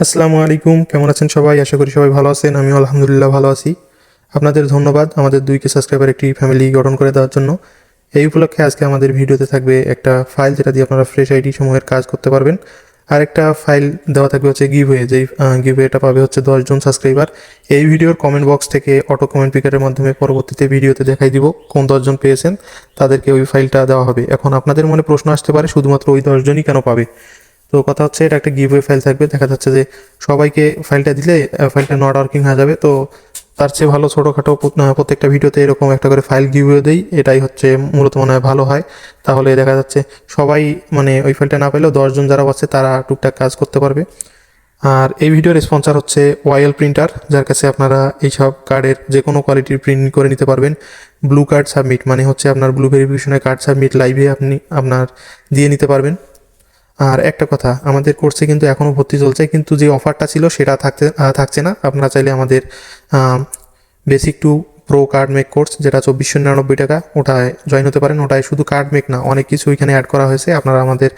আসসালামু আলাইকুম, কেমন আছেন সবাই? আশা করি সবাই ভালো আছেন। আমি আলহামদুলিল্লাহ ভালো আছি। আপনাদের ধন্যবাদ আমাদের দুই কে সাবস্ক্রাইবার একটি ফ্যামিলি গঠন করে দেওয়ার জন্য। এই উপলক্ষে আজকে আমাদের ভিডিওতে থাকবে একটা ফাইল যেটা দিয়ে আপনারা ফ্রেশ আইডি সমূহের কাজ করতে পারবেন। আর একটা ফাইল দেওয়া থাকবে হচ্ছে গিভওয়ে যেই গিভওয়েটা পাবে হচ্ছে দশজন সাবস্ক্রাইবার এই ভিডিওর কমেন্ট বক্স থেকে অটো কমেন্ট পিকারের মাধ্যমে পরবর্তীতে ভিডিওতে দেখাই দিব কোন দশজন পেয়েছেন। তাদেরকে ওই ফাইলটা দেওয়া হবে। এখন আপনাদের মনে প্রশ্ন আসতে পারে, শুধুমাত্র ওই দশজনই কেন পাবে? তো কথা হচ্ছে এটা একটা গিভওয়ে ফাইল থাকবে। দেখা যাচ্ছে যে সবাইকে ফাইলটা দিলে ফাইলটা নট ওয়ার্কিং হয়ে যাবে। তো তার চেয়ে ভালো ছোটোখাটো প্রত্যেকটা ভিডিওতে এরকম একটা করে ফাইল গিভওয়ে দেই। এটাই হচ্ছে মূলত মনে হয় ভালো হয়। তাহলে দেখা যাচ্ছে সবাই মানে ওই ফাইলটা না পেলেও দশজন যারা আছে তারা টুকটাক কাজ করতে পারবে। আর এই ভিডিওর স্পন্সর হচ্ছে ওয়াইএল প্রিন্টার যার কাছে আপনারা এইসব কার্ডের যে কোনো কোয়ালিটির প্রিন্ট করে নিতে পারবেন। ব্লু কার্ড সাবমিট মানে হচ্ছে আপনার ব্লু ভেরিফিকেশনের কার্ড সাবমিট লাইভে আপনি, আপনার দিয়ে নিতে পারবেন। আর একটা কথা, আমাদের কোর্সে কিন্তু এখনও ভর্তি চলছে, কিন্তু যে অফারটা ছিল সেটা থাকতে থাকছে না। আপনারা চাইলে আমাদের basic to pro card make course যেটা চব্বিশশো নিরানব্বই টাকা, ওটায় জয়েন হতে পারেন। ওটায় শুধু কার্ড মেক না, অনেক কিছু এখানে অ্যাড করা হয়েছে। আপনারা আমাদের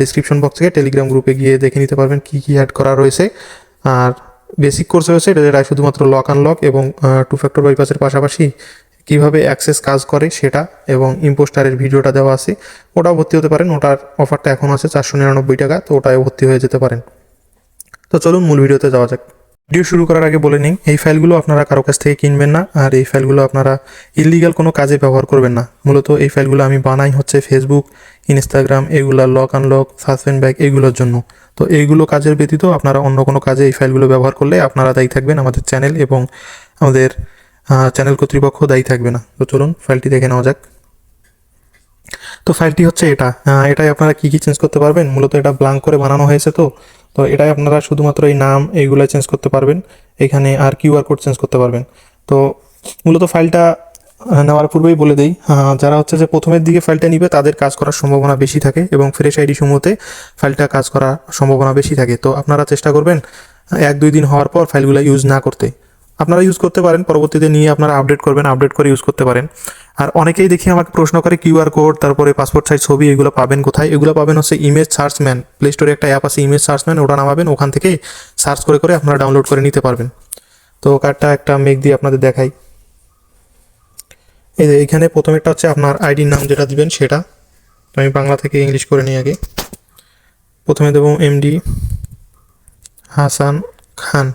ডিসক্রিপশন বক্স থেকে টেলিগ্রাম গ্রুপে গিয়ে দেখে নিতে পারবেন কী কী অ্যাড করা রয়েছে। আর বেসিক কোর্স রয়েছে এটা যেটা শুধুমাত্র লক আনলক এবং টু ফ্যাক্টর বাইপাসের পাশাপাশি কীভাবে অ্যাক্সেস কাজ করে সেটা এবং ইম্পোস্টারের ভিডিওটা দেওয়া আছে, ওটাও ভর্তি হতে পারেন। ওটার অফারটা এখন আছে চারশো নিরানব্বই টাকা, তো ওটায় ভর্তি হয়ে যেতে পারেন। তো চলুন মূল ভিডিওতে যাওয়া যাক। ভিডিও শুরু করার আগে বলে নিই, এই ফাইলগুলো আপনারা কারও কাছ থেকে কিনবেন না, আর এই ফাইলগুলো আপনারা ইলিগাল কোনো কাজে ব্যবহার করবেন না। মূলত এই ফাইলগুলো আমি বানাই হচ্ছে ফেসবুক, ইনস্টাগ্রাম, এগুলো লক, আনলক সাসপেন্ড ব্যাক এগুলোর জন্য। তো এইগুলো কাজের ব্যতীত আপনারা অন্য কোনো কাজে এই ফাইলগুলো ব্যবহার করলে আপনারা দায়ী থাকবেন আমাদের চ্যানেল এবং আমাদের চ্যানেল কর্তৃপক্ষ দায়ী থাকবে না। তো চলুন ফাইলটি দেখে নেওয়া যাক। তো ফাইলটি হচ্ছে এটা। আহ, এটাই আপনারা কি কি চেঞ্জ করতে পারবেন? মূলত এটা ব্লাঙ্ক করে বানানো হয়েছে তো। তো এটাই আপনারা শুধুমাত্র এই নাম এইগুলো চেঞ্জ করতে পারবেন। এখানে আর কিউআর কোড চেঞ্জ করতে পারবেন। তো মূলত ফাইলটা আহ, নেওয়ার পূর্বেই বলে দিই। আহ, যারা হচ্ছে যে প্রথমের দিকে ফাইলটা নিবে তাদের কাজ করার সম্ভাবনা বেশি থাকে এবং ফ্রেশ আইডি সমূহতে ফাইলটা কাজ করার সম্ভাবনা বেশি থাকে। তো আপনারা চেষ্টা করবেন এক দুই দিন হওয়ার পর ফাইলগুলো ইউজ না করতে। আপনারা ইউজ করতে পারেন, পরবর্তীতে নিয়ে আপনারা আপডেট করবেন আপডেট করে ইউজ করতে পারেন। আর অনেকেই দেখি আমাকে প্রশ্ন করে কিউআর কোড তারপরে পাসপোর্ট সাইজ ছবি, এগুলো পাবেন কোথায়? এগুলো পাবেন হচ্ছে ইমেজ সার্চম্যান প্লে স্টোরে একটা অ্যাপ আছে ইমেজ সার্চম্যান ওটা নামাবেন, ওখান থেকে সার্চ করে করে আপনারা ডাউনলোড করে নিতে পারবেন। তো কার্ডটা একটা মেক দিয়ে আপনাদের দেখাই। এই যে এখানে প্রথমেরটা হচ্ছে আপনার আইডির নাম যেটা দিবেন, সেটা। আমি বাংলা থেকে ইংলিশ করে নিই আগে। প্রথমে দেবো এমডি হাসান খান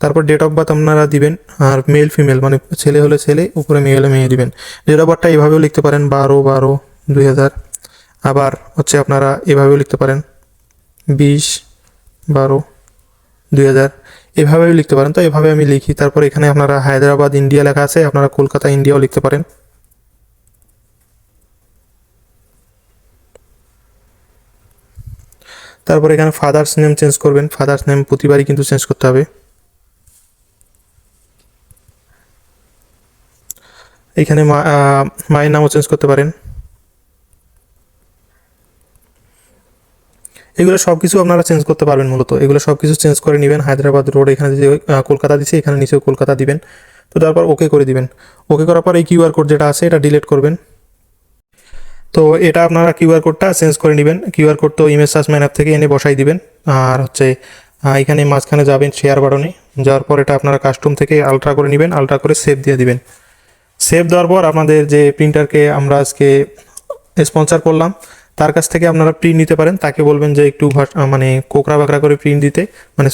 তারপর ডেট অফ বার্থ আপনারা দিবেন, আর মেল ফিমেল মানে ছেলে হলে ছেলে, উপরে মেয়ে হলে মেয়ে দিবেন ডেট অফ বার্থটা এভাবেও লিখতে পারেন, বারো বারো, দুই হাজার। আবার হচ্ছে আপনারা এভাবেও লিখতে পারেন, বিশ, বারো, দুই হাজার। এভাবেও লিখতে পারেন। তো এভাবে আমি লিখি। তারপর এখানে আপনারা হায়দ্রাবাদ, ইন্ডিয়া লেখা আছে, আপনারা কলকাতা, ইন্ডিয়াও লিখতে পারেন। তারপর এখানে ফাদার্স নেম চেঞ্জ করবেন। ফাদার্স নেম প্রতিবারই কিন্তু চেঞ্জ করতে হবে। এখানে মায়ের নামও চেঞ্জ করতে পারেন। এগুলো সব কিছু আপনারা চেঞ্জ করতে পারবেন মূলত। এগুলো সব কিছু চেঞ্জ করে নেবেন। হায়দ্রাবাদ রোড এখানে যে কলকাতা দিচ্ছে, এখানে নিচেও কলকাতা দিবেন। তো তারপর ওকে করে দিবেন। ওকে করার পর এই কিউআর কোড যেটা আছে, এটা ডিলিট করবেন। তো এটা আপনারা কিউআর কোডটা চেঞ্জ করে নেবেন। কিউআর কোড তো ইমেজ সার্চম্যান অ্যাপ থেকে এনে বসাই দিবেন। আর হচ্ছে এখানে মাঝখানে যাবেন শেয়ার বাটনে যাওয়ার পর এটা আপনারা কাস্টম থেকে আলট্রা করে নেবেন। আলট্রা করে সেভ দিয়ে দিবেন। সেভ দেওয়ার পর আপনাদের যে প্রিন্টারকে আমরা আজকে স্পন্সর করলাম, তার কাছ থেকে আপনারা প্রিন্ট নিতে পারেন। তাকে বলবেন যে একটু মানে কোকরা বাকরা করে প্রিন্ট দিতে মানে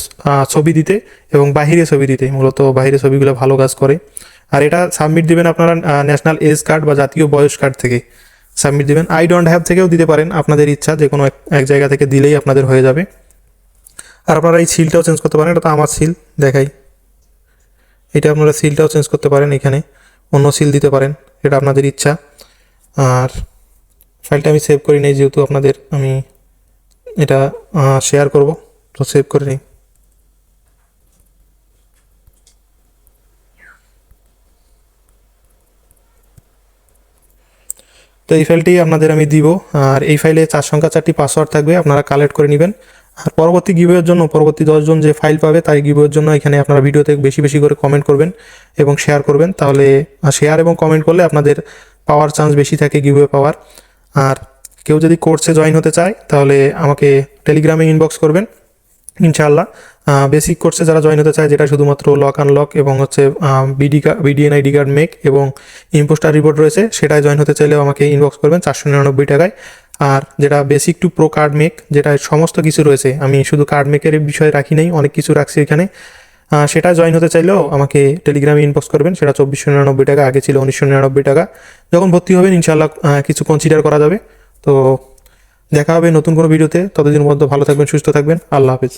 ছবি দিতে এবং বাহিরে ছবি দিতে, মূলত বাইরে ছবিগুলো ভালো কাজ করে। আর এটা সাবমিট দিবেন আপনারা ন্যাশনাল এজ কার্ড বা জাতীয় বয়স কার্ড থেকে। সাবমিট দিবেন। আই ডোন্ট হ্যাভ থেকেও দিতে পারেন। আপনাদের ইচ্ছা যে কোনো এক জায়গা থেকে দিলেই আপনাদের হয়ে যাবে। আর আপনারা এই সিলটাও চেঞ্জ করতে পারেন। এটা তো আমার সিল দেখাই। এটা আপনারা সিলটাও চেঞ্জ করতে পারেন এখানে। অন্য সিল দিতে পারেন, এটা আপনাদের ইচ্ছা। আর ফাইলটা আমি সেভ করি নেই যেহেতু আপনাদের আমি এটা শেয়ার করব, তো সেভ করে নিই। তো এই ফাইলটি আপনাদের আমি দিব, আর এই ফাইলে চার সংখ্যা, চারটি পাসওয়ার্ড থাকবে, আপনারা কালেক্ট করে নেবেন। আর পরবর্তী গিভের জন্য, পরবর্তী দশজন যে ফাইল পাবে তাই গিভের জন্য এখানে আপনারা ভিডিওতে বেশি বেশি করে কমেন্ট করবেন এবং শেয়ার করবেন। তাহলে শেয়ার এবং কমেন্ট করলে আপনাদের পাওয়ার চান্স বেশি থাকে গিভওয়ে পাওয়ার। আর কেউ যদি কোর্সে জয়েন হতে চায়, তাহলে আমাকে টেলিগ্রামে ইনবক্স করবেন, ইনশাআল্লাহ। বেসিক কোর্সে যারা জয়েন হতে চায়, যেটা শুধুমাত্র লক আনলক এবং হচ্ছে BD BDN ID card make এবং ইম্পোস্টার রিপোর্ট রয়েছে সেটাই জয়েন হতে চাইলেও আমাকে ইনবক্স করবেন চারশো নিরানব্বই টাকায়। আর যেটা basic to pro card make যেটা সমস্ত কিছু রয়েছে, আমি শুধু কার্ড মেকের বিষয়ে রাখি নাই, অনেক কিছু রাখছি এখানে। সেটা জয়েন হতে চাইলেও আমাকে টেলিগ্রামে ইনবক্স করবেন, সেটা চব্বিশশো নিরানব্বই টাকা, আগে ছিল উনিশশো নিরানব্বই টাকা। যখন ভর্তি হবেন ইনশাল্লাহ কিছু কনসিডার করা যাবে। তো দেখা হবে নতুন কোনো ভিডিওতে, ততদিন মধ্যে ভালো থাকবেন, সুস্থ থাকবেন, আল্লাহ হাফিজ।